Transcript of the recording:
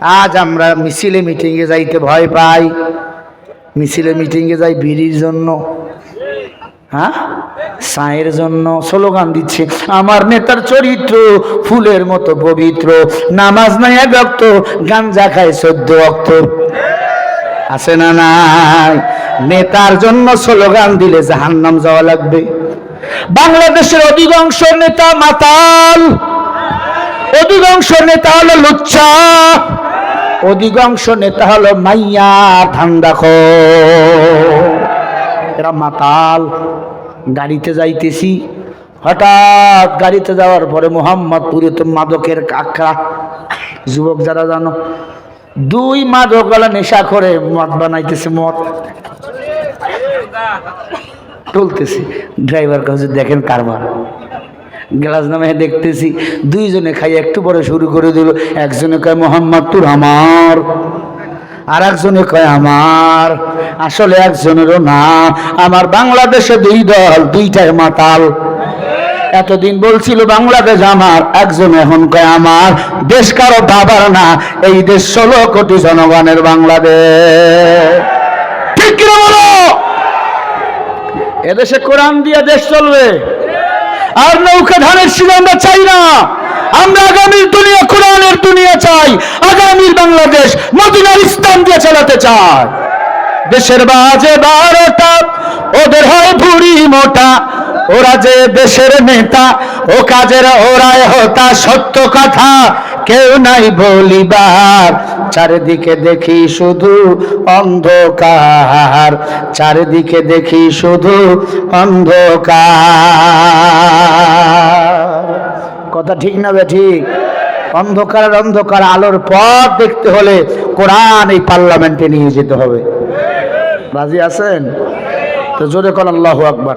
আজ আমরা মিছিলে মিটিংয়ে যাইতে ভয় পাই। মিছিলে মিটিংয়ে যাই বিড়ির জন্য হ্যাঁ? সায়ের জন্য স্লোগান দিচ্ছে, আমার নেতার চরিত্র ফুলের মতো পবিত্র, নামাজ নাই এক অক্ত গাঞ্জা খায় সদ্য অক্ত। আছে না নাই? নেতার জন্য স্লোগান দিলে জাহান্নাম যাওয়া লাগবে। বাংলাদেশের অধিকাংশ নেতা মাতাল, অধিকাংশ নেতা হলো লুচ্চা অধিকাংশ নেতা হলো মাইয়া ঠান্ডা খো। এরা মাতাল, গাড়িতে যাইতেছি। হঠাৎ গাড়িতে যাওয়ার পরে মোহাম্মদপুরে তো মাদকের কাকড়া। যুবক যারা জানো, দুই মাদক গলা নেশা করে মদ বানাইতেছে, মদ। তুলতেছি। ড্রাইভার কাছে দেখেন কারবার। গ্লাস নামে দেখতেছি, দুইজনে খাই একটু পরে শুরু করে দিল, একজনে কয় মোহাম্মদপুর আমার। আর একজনে কয়, আমার। আসলে একজনেরও না আমার বাংলাদেশে দুই দল, দুইটাই মাতাল। এতদিন বলছিল, বাংলাদেশ আমার। একজন এখন কয়, আমার। দেশ কারও বাবার না, এই দেশ ষোলো কোটি জনগণের বাংলাদেশ। ঠিক বলো? এদেশে কোরআন দিয়ে দেশ চলবে। আর নৌকা ধানের ছিল আমরা চাই না। আমরা আগামীর দুনিয়া কোরআনের দুনিয়া চাই। আগামীর বাংলাদেশ মদিনার ইসলাম দিয়ে চালাতে চাই। দেশের বাজে বারোটা, ওদের হয় ভুড়ি মোটা। ওরা যে দেশের নেতা, ও কাজের ওরায় হতা সত্য কথা। কেউ নাই বলিবার। চারিদিকে দেখি শুধু অন্ধকার। চারিদিকে দেখি শুধু অন্ধকার। কথা ঠিক না বে ঠিক? অন্ধকারের অন্ধকার আলোর পথ দেখতে হলে কোরআন এই পার্লামেন্টে নিয়ে যেতে হবে। রাজি আছেন? তো জোরে কোন আল্লাহ আকবার।